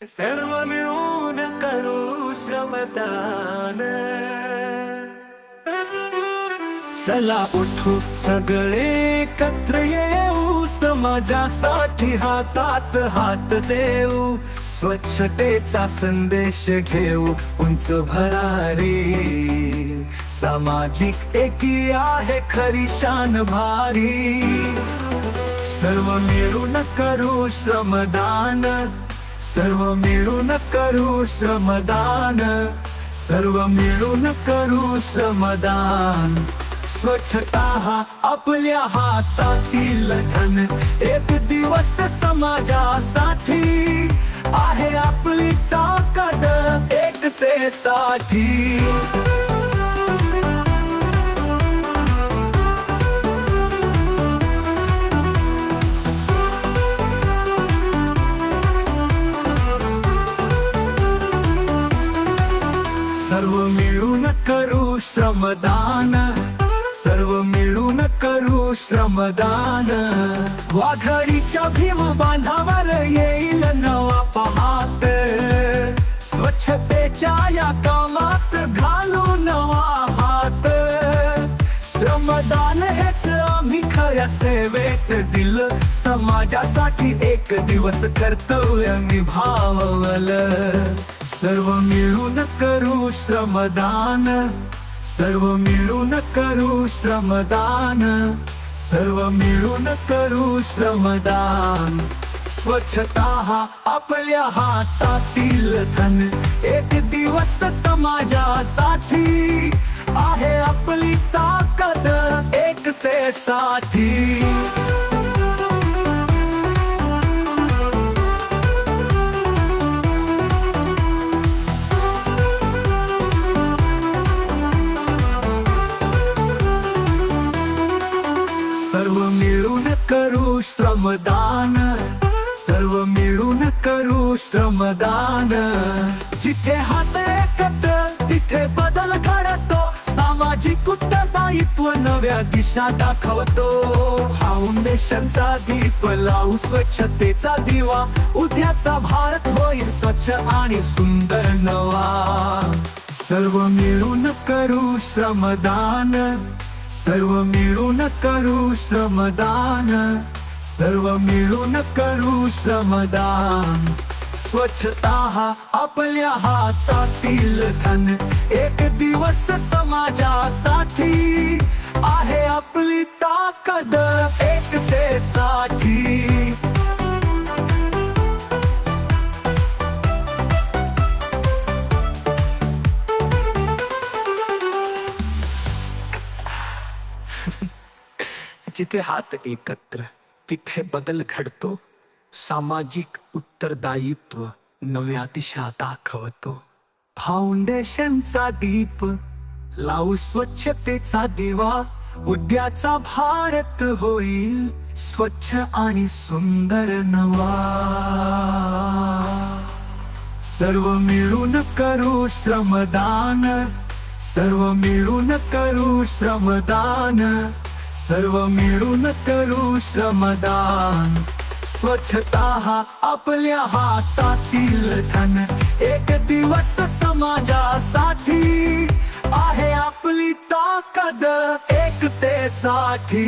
सर्व मिळून करू श्रमदान चला उठू सगळे एकत्र येऊ समाजासाठी हातात हात देऊ स्वच्छतेचा संदेश घेऊ उंच भरारी सामाजिक एकी आहे खरी शान भारी सर्व मिळून करू श्रमदान सर्व मिळून करू श्रमदान सर्व मिळून करू श्रमदान. स्वच्छता हा आपल्या हातातील धन एक दिवस समाजासाठी आहे आपली ताकद एकतेसाठी सर्व मिळून करू श्रमदान. सर्व मिळून करू श्रमदान. वाघाडीच्या भीम बांधावर येईल नवा पहात. स्वच्छतेच्या या कामात घालू नवा हात. श्रमदान हेच आम्ही खऱ्या सेवेत दिल. समाजासाठी एक दिवस कर्तव्य निभावलं. सर्व मिळून करू श्रमदान. सर्व मिळून करू श्रमदान. सर्व मिळून करू श्रमदान. स्वच्छता हा आपल्या हातातील धन. एक दिवस समाजासाठी आहे आपली ताकद एकतेसाठी करू श्रमदान. सर्व मिळून करू श्रमदान. जिथे हात एकत्र तिथे बदल घडतो. सामाजिक उत्तरदायित्व नव्या दिशा दाखवतो. फाउंडेशनचा दीप लावू स्वच्छतेचा दिवा. उद्याचा भारत होईल स्वच्छ आणि सुंदर नवा. सर्व मिळून करू श्रमदान. सर्व मिळून करू श्रमदान सर्व मिळून करू श्रमदान. स्वच्छता हा आपल्या हातातील धन एक दिवस समाजासाठी आहे आपली ताकद एकतेसाठी जिथे हात एकत्र तिथे बदल घडतो. सामाजिक उत्तरदायित्व नव्या दिशा दाखवतो. फाउंडेशनचा दीप लावू स्वच्छतेचा दिवा. उद्याचा भारत होईल स्वच्छ आणि सुंदर नवा. सर्व मिळून करू श्रमदान सर्व मिळून करू श्रमदान. सर्व मिळून करू श्रमदान. स्वच्छता हा आपल्या हातातील धन. एक दिवस समाजासाठी आहे आपली ताकद एकतेसाठी